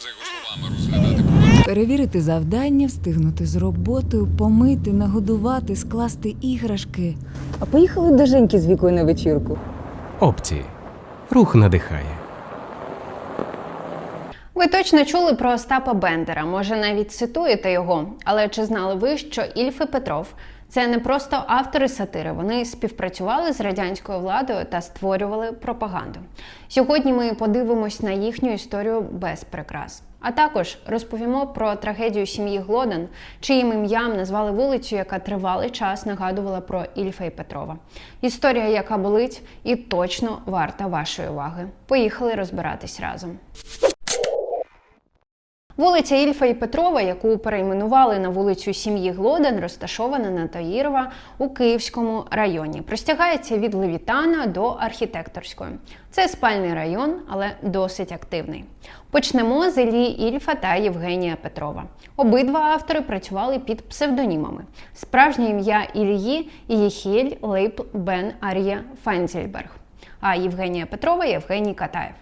За його словами, розглядати Перевірити завдання, встигнути з роботою, помити, нагодувати, скласти іграшки. А поїхали до Женьки з вікою на вечірку. Опції. Рух надихає. Ви точно чули про Остапа Бендера, може навіть цитуєте його. Але чи знали ви, що Ільф і Петров це не просто автори сатири, вони співпрацювали з радянською владою та створювали пропаганду. Сьогодні ми подивимось на їхню історію без прикрас. А також розповімо про трагедію сім'ї Глодан, чиїм ім'ям назвали вулицю, яка тривалий час нагадувала про Ільфа і Петрова. Історія, яка болить і точно варта вашої уваги. Поїхали розбиратись разом. Вулиця Ільфа і Петрова, яку перейменували на вулицю сім'ї Глодан, розташована на Таїрова у Київському районі. Простягається від Левітана до архітекторської. Це спальний район, але досить активний. Почнемо з Іллі Ільфа та Євгенія Петрова. Обидва автори працювали під псевдонімами. Справжнє ім'я Ільї Єхіль Лейб Бен Ар'є Файнзельберг а Євгенія Петрова Євгеній Катаєв.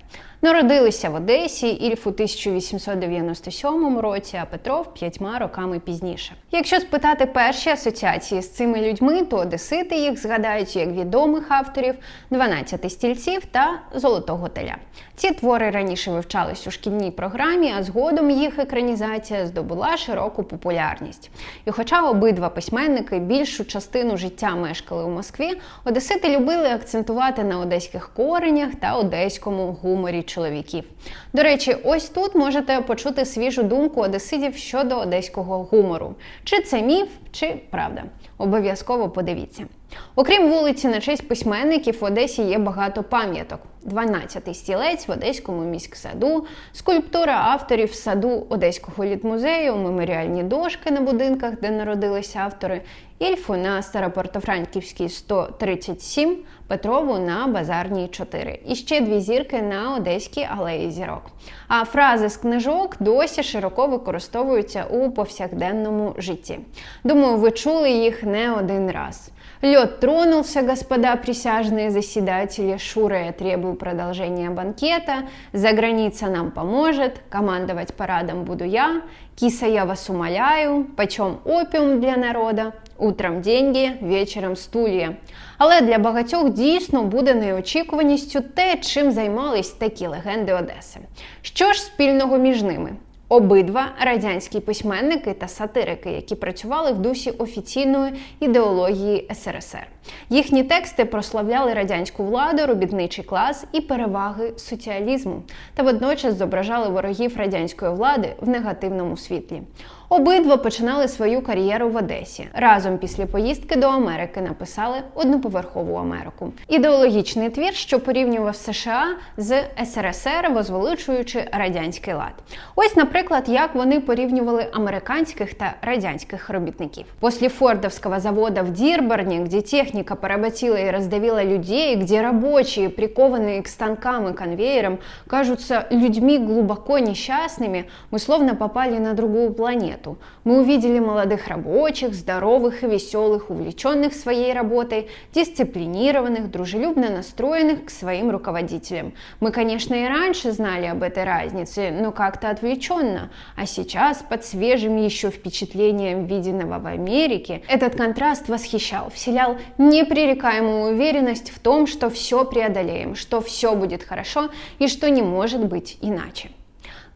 Народилися в Одесі Ільф у 1897 році, а Петров п'ятьма роками пізніше. Якщо спитати перші асоціації з цими людьми, то одесити їх згадають як відомих авторів «12 стільців та Золотого теля. Ці твори раніше вивчались у шкільній програмі, а згодом їх екранізація здобула широку популярність. І хоча обидва письменники більшу частину життя мешкали у Москві, одесити любили акцентувати на одеських коренях та одеському гуморі чоловіків. До речі, ось тут можете почути свіжу думку одесидів щодо одеського гумору. Чи це міф, чи правда? Обов'язково подивіться. Окрім вулиці на честь письменників, в Одесі є багато пам'яток. 12-й стілець в Одеському міськсаду, скульптура авторів саду Одеського літмузею, меморіальні дошки на будинках, де народилися автори, Ільфу на Старопортофранківській 137, Петрову на Базарній 4. І ще дві зірки на Одеській алеї зірок. А фрази з книжок досі широко використовуються у повсякденному житті. Думаю, ви чули їх не один раз. Лед тронулся, господа присяжные заседатели. Шура, я требую продолжения банкета. За граница нам поможет. Командовать парадом буду я. Киса, я вас умоляю. Почем опіум для народа? Утром деньги, вечором стулья. Але для багатьох дійсно буде неочікуваністю те, чим займались такі легенди Одеси. Що ж спільного між ними? Обидва радянські письменники та сатирики, які працювали в дусі офіційної ідеології СРСР. Їхні тексти прославляли радянську владу, робітничий клас і переваги соціалізму, та водночас зображали ворогів радянської влади в негативному світлі. Обидва починали свою кар'єру в Одесі. Разом після поїздки до Америки написали одноповерхову Америку. Ідеологічний твір, що порівнював США з СРСР, возвеличуючи радянський лад. Ось, наприклад, як вони порівнювали американських та радянських робітників. Після фордовського завода в Дірборні, де техніка поработила и раздавила людей, где рабочие, прикованные к станкам и конвейерам, кажутся людьми глубоко несчастными, мы словно попали на другую планету. Мы увидели молодых рабочих, здоровых и веселых, увлеченных своей работой, дисциплинированных, дружелюбно настроенных к своим руководителям. Мы, конечно, и раньше знали об этой разнице, но как-то отвлеченно. А сейчас, под свежим еще впечатлением виденного в Америке, этот контраст восхищал, вселял непререкаемую уверенность в том, что все преодолеем, что все будет хорошо и что не может быть иначе.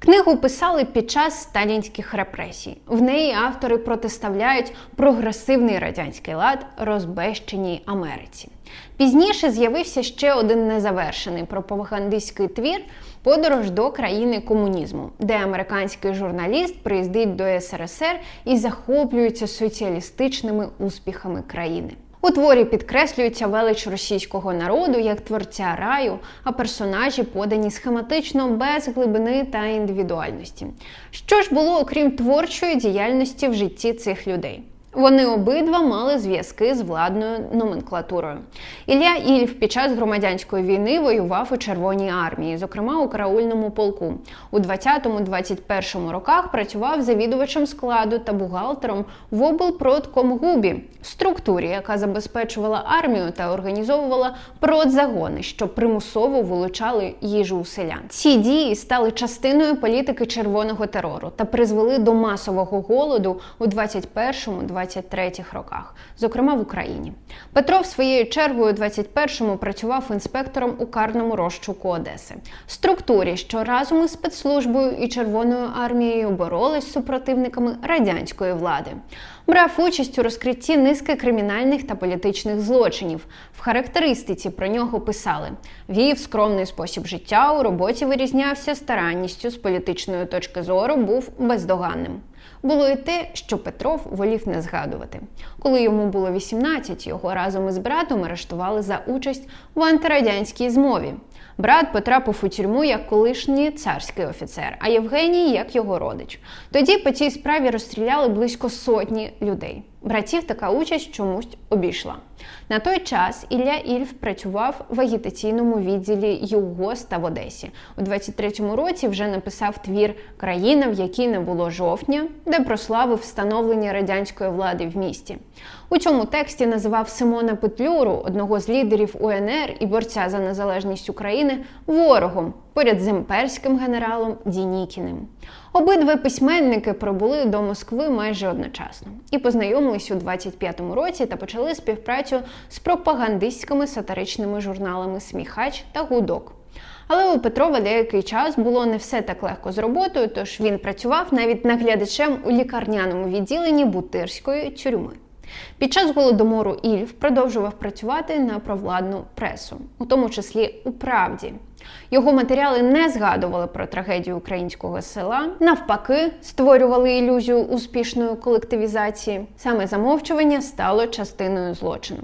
Книгу писали під час сталінських репресій. В неї автори протиставляють прогресивний радянський лад розбещеній Америці. Пізніше з'явився ще один незавершений пропагандистський твір Подорож до країни комунізму, де американський журналіст приїздить до СРСР і захоплюється соціалістичними успіхами країни. У творі підкреслюється велич російського народу як творця раю, а персонажі подані схематично без глибини та індивідуальності. Що ж було окрім творчої діяльності в житті цих людей? Вони обидва мали зв'язки з владною номенклатурою. Ілля Ільф під час громадянської війни воював у Червоній армії, зокрема у караульному полку. У 20-21 роках працював завідувачем складу та бухгалтером в облпродкомгубі, структурі, яка забезпечувала армію та організовувала продзагони, що примусово вилучали їжу у селян. Ці дії стали частиною політики червоного терору та призвели до масового голоду у 21-23 роках, зокрема в Україні. Петров своєю чергою у 21-му працював інспектором у карному розшуку Одеси, структурі, що разом із спецслужбою і Червоною армією боролись з супротивниками радянської влади. Брав участь у розкритті низки кримінальних та політичних злочинів. В характеристиці про нього писали: вів скромний спосіб життя, у роботі вирізнявся старанністю з політичної точки зору, був бездоганним. Було і те, що Петров волів не згадувати. Коли йому було 18, його разом із братом арештували за участь в антирадянській змові. Брат потрапив у тюрму як колишній царський офіцер, а Євгеній як його родич. Тоді по цій справі розстріляли близько сотні людей. Братів така участь чомусь обійшла. На той час Ілля Ільф працював в агітаційному відділі ЮГОСТа в Одесі. У 23-му році вже написав твір Країна, в якій не було жовтня, де прославив встановлення радянської влади в місті. У цьому тексті називав Симона Петлюру, одного з лідерів УНР і борця за незалежність України, ворогом поряд з імперським генералом Дінікіним. Обидва письменники прибули до Москви майже одночасно і познайомились у 25-му році та почали співпрацю з пропагандистськими сатиричними журналами Сміхач та Гудок. Але у Петрова деякий час було не все так легко з роботою, тож він працював навіть наглядачем у лікарняному відділенні Бутирської тюрми. Під час голодомору Ільф продовжував працювати на провладну пресу, у тому числі у правді. Його матеріали не згадували про трагедію українського села, навпаки, створювали ілюзію успішної колективізації. Саме замовчування стало частиною злочину.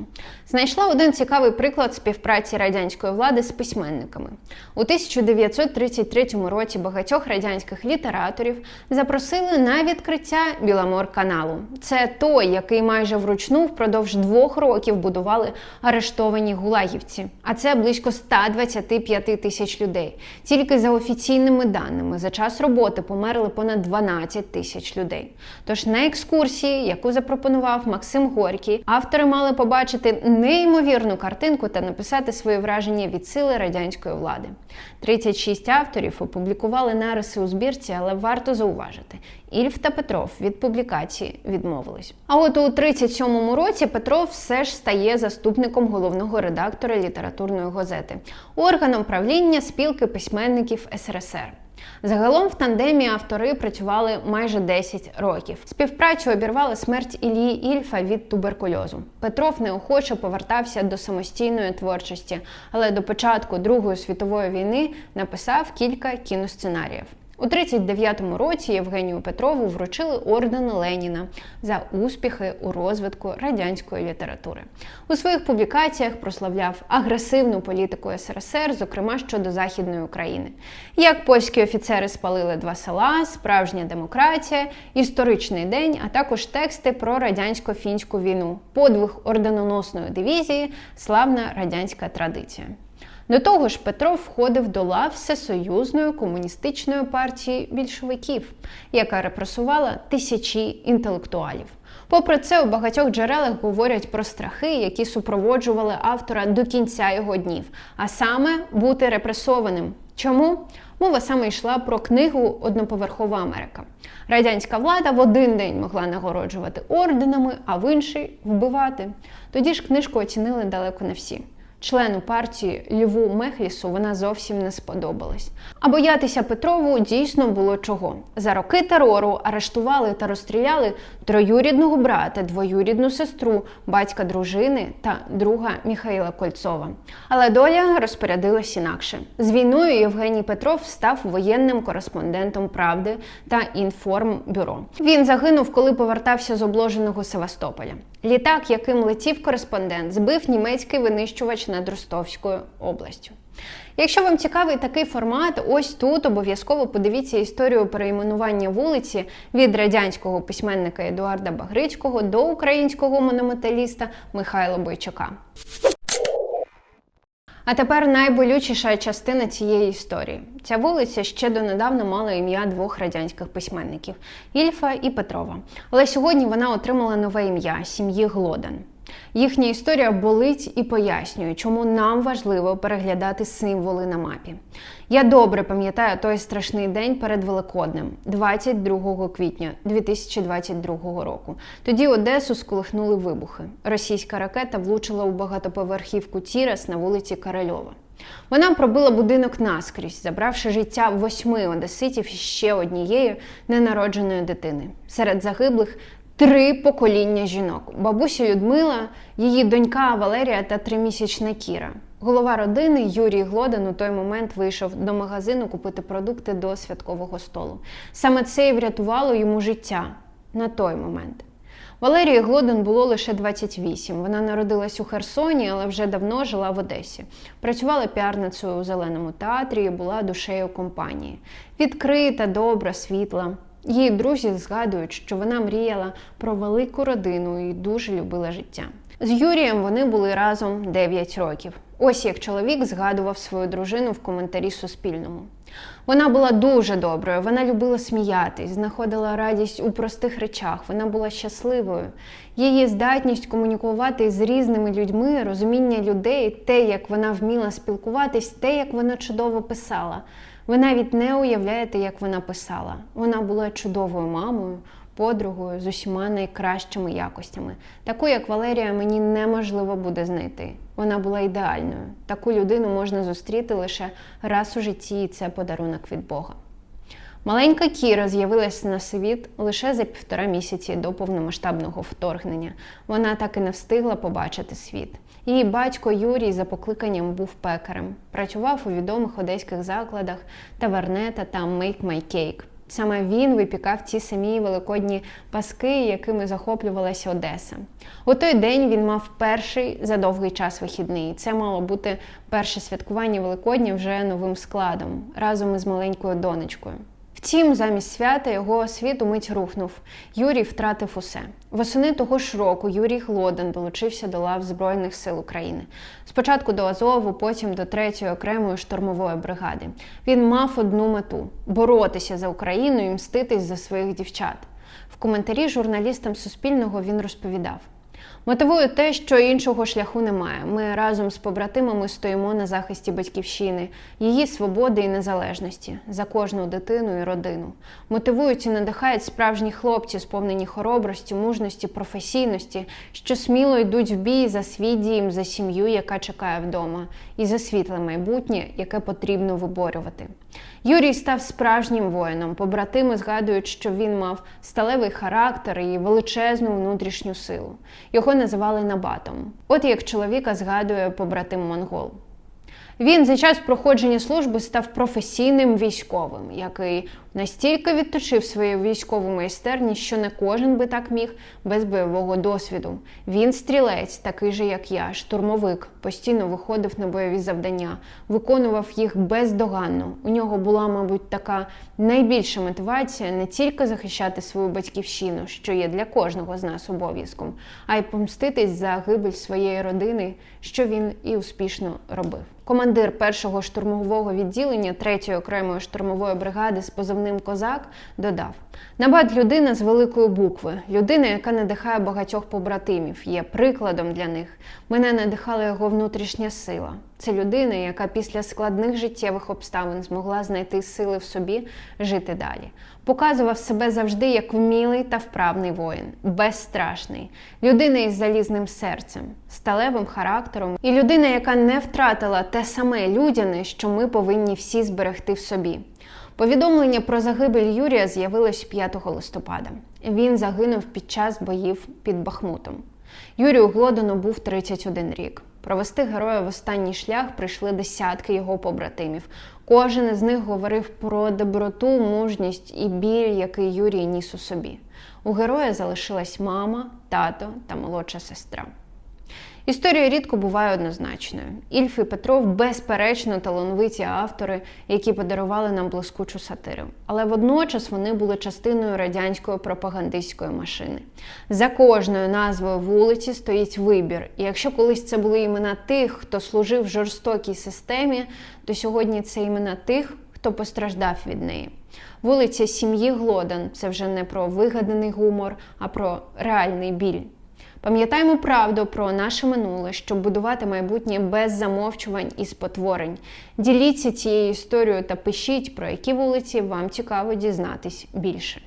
Знайшла один цікавий приклад співпраці радянської влади з письменниками. У 1933 році багатьох радянських літераторів запросили на відкриття Біламор-каналу. Це той, який майже вручну впродовж двох років будували арештовані гулагівці. А це близько 125 тисяч людей. Тільки за офіційними даними за час роботи померли понад 12 тисяч людей. Тож на екскурсії, яку запропонував Максим Горький, автори мали побачити неймовірну картинку та написати свої враження від сили радянської влади. 36 авторів опублікували нариси у збірці, але варто зауважити. Ільф та Петров від публікації відмовились. А от у 37-му році Петров все ж стає заступником головного редактора літературної газети, органом правління спілки письменників СРСР. Загалом в тандемі автори працювали майже 10 років. Співпрацю обірвала смерть Ілії Ільфа від туберкульозу. Петров неохоче повертався до самостійної творчості, але до початку Другої світової війни написав кілька кіносценаріїв. У 39-му році Євгенію Петрову вручили орден Леніна за успіхи у розвитку радянської літератури. У своїх публікаціях прославляв агресивну політику СРСР, зокрема щодо Західної України. Як польські офіцери спалили два села, справжня демократія, історичний день, а також тексти про радянсько-фінську війну, подвиг орденоносної дивізії, славна радянська традиція. До того ж, Петров входив до лав Всесоюзної комуністичної партії більшовиків, яка репресувала тисячі інтелектуалів. Попри це, у багатьох джерелах говорять про страхи, які супроводжували автора до кінця його днів, а саме бути репресованим. Чому? Мова саме йшла про книгу Одноповерхова Америка. Радянська влада в один день могла нагороджувати орденами, а в інший вбивати. Тоді ж книжку оцінили далеко не всі. Члену партії Льву Мехлісу вона зовсім не сподобалась. А боятися Петрову дійсно було чого. За роки терору арештували та розстріляли троюрідного брата, двоюрідну сестру, батька дружини та друга Міхаїла Кольцова. Але доля розпорядилась інакше. З війною Євгеній Петров став воєнним кореспондентом правди та інформбюро. Він загинув, коли повертався з обложеного Севастополя. Літак, яким летів кореспондент, збив німецький винищувач над Ростовською областю. Якщо вам цікавий такий формат, ось тут обов'язково подивіться історію перейменування вулиці від радянського письменника Едуарда Багрицького до українського монометаліста Михайла Бойчука. А тепер найболючіша частина цієї історії. Ця вулиця ще донедавна мала ім'я двох радянських письменників Ільфа і Петрова. Але сьогодні вона отримала нове ім'я сім'ї Глодан. Їхня історія болить і пояснює, чому нам важливо переглядати символи на мапі. Я добре пам'ятаю той страшний день перед Великоднем, 22 квітня 2022 року. Тоді Одесу сколихнули вибухи. Російська ракета влучила у багатоповерхівку Тірас на вулиці Корольова. Вона пробила будинок наскрізь, забравши життя восьми одеситів і ще однієї ненародженої дитини. Серед загиблих три покоління жінок: бабуся Людмила, її донька Валерія та тримісячна Кіра. Голова родини Юрій Глодан у той момент вийшов до магазину купити продукти до святкового столу. Саме це і врятувало йому життя на той момент. Валерії Глодан було лише 28. Вона народилась у Херсоні, але вже давно жила в Одесі. Працювала піарницею у зеленому театрі і була душею компанії. Відкрита, добра, світла. Її друзі згадують, що вона мріяла про велику родину і дуже любила життя. З Юрієм вони були разом 9 років. Ось як чоловік згадував свою дружину в коментарі Суспільному. Вона була дуже доброю, вона любила сміятись, знаходила радість у простих речах, вона була щасливою. Її здатність комунікувати з різними людьми, розуміння людей, те, як вона вміла спілкуватись, те, як вона чудово писала. Ви навіть не уявляєте, як вона писала. Вона була чудовою мамою, подругою з усіма найкращими якостями. Таку, як Валерія, мені неможливо буде знайти. Вона була ідеальною. Таку людину можна зустріти лише раз у житті, і це подарунок від Бога. Маленька Кіра з'явилася на світ лише за півтора місяці до повномасштабного вторгнення. Вона так і не встигла побачити світ. Її батько Юрій за покликанням був пекарем, працював у відомих одеських закладах Тавернета та Make My Cake. Саме він випікав ті самі великодні паски, якими захоплювалася Одеса. У той день він мав перший за довгий час вихідний. Це мало бути перше святкування Великодня вже новим складом разом із маленькою донечкою. Втім, замість свята його світ умить рухнув. Юрій втратив усе. Восени того ж року Юрій Глоден долучився до лав Збройних сил України. Спочатку до Азову, потім до 3-ї окремої штурмової бригади. Він мав одну мету боротися за Україну і мститись за своїх дівчат. В коментарі журналістам Суспільного він розповідав. Мотивує те, що іншого шляху немає. Ми разом з побратимами стоїмо на захисті батьківщини, її свободи і незалежності за кожну дитину і родину. Мотивують і надихають справжні хлопці, сповнені хоробрості, мужності, професійності, що сміло йдуть в бій за свій дім, за сім'ю, яка чекає вдома, і за світле майбутнє, яке потрібно виборювати. Юрій став справжнім воїном. Побратими згадують, що він мав сталевий характер і величезну внутрішню силу. Його називали Набатом. От як чоловіка згадує побратим Монгол. Він за час проходження служби став професійним військовим, який настільки відточив свою військову майстерність, що не кожен би так міг без бойового досвіду. Він стрілець, такий же, як я, штурмовик, постійно виходив на бойові завдання, виконував їх бездоганно. У нього була, мабуть, така найбільша мотивація не тільки захищати свою батьківщину, що є для кожного з нас обов'язком, а й помститись за гибель своєї родини, що він і успішно робив. Командир першого штурмового відділення 3-ї окремої штурмової бригади з позивним Козак додав: Набат людина з великої букви, людина, яка надихає багатьох побратимів, є прикладом для них. Мене надихала його внутрішня сила. Це людина, яка після складних життєвих обставин змогла знайти сили в собі жити далі. Показував себе завжди як вмілий та вправний воїн, безстрашний, людина із залізним серцем, сталевим характером і людина, яка не втратила те саме людяне, що ми повинні всі зберегти в собі. Повідомлення про загибель Юрія з'явилось 5 листопада. Він загинув під час боїв під Бахмутом. Юрію Глодану був 31 рік. Провести героя в останній шлях прийшли десятки його побратимів. Кожен із них говорив про доброту, мужність і біль, який Юрій ніс у собі. У героя залишилась мама, тато та молодша сестра. Історія рідко буває однозначною. Ільф і Петров безперечно талановиті автори, які подарували нам блискучу сатиру. Але водночас вони були частиною радянської пропагандистської машини. За кожною назвою вулиці стоїть вибір. І якщо колись це були імена тих, хто служив жорстокій системі, то сьогодні це імена тих, хто постраждав від неї. Вулиця сім'ї Глодан це вже не про вигаданий гумор, а про реальний біль. Пам'ятаємо правду про наше минуле, щоб будувати майбутнє без замовчувань і спотворень. Діліться цією історією та пишіть, про які вулиці вам цікаво дізнатись більше.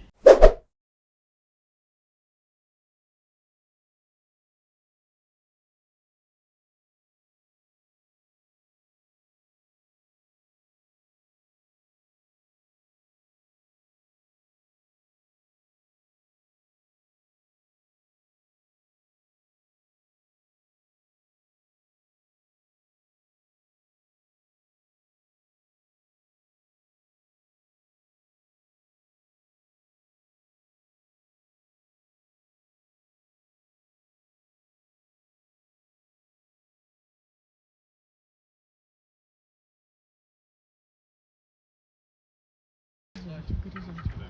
горизонте, горизонте.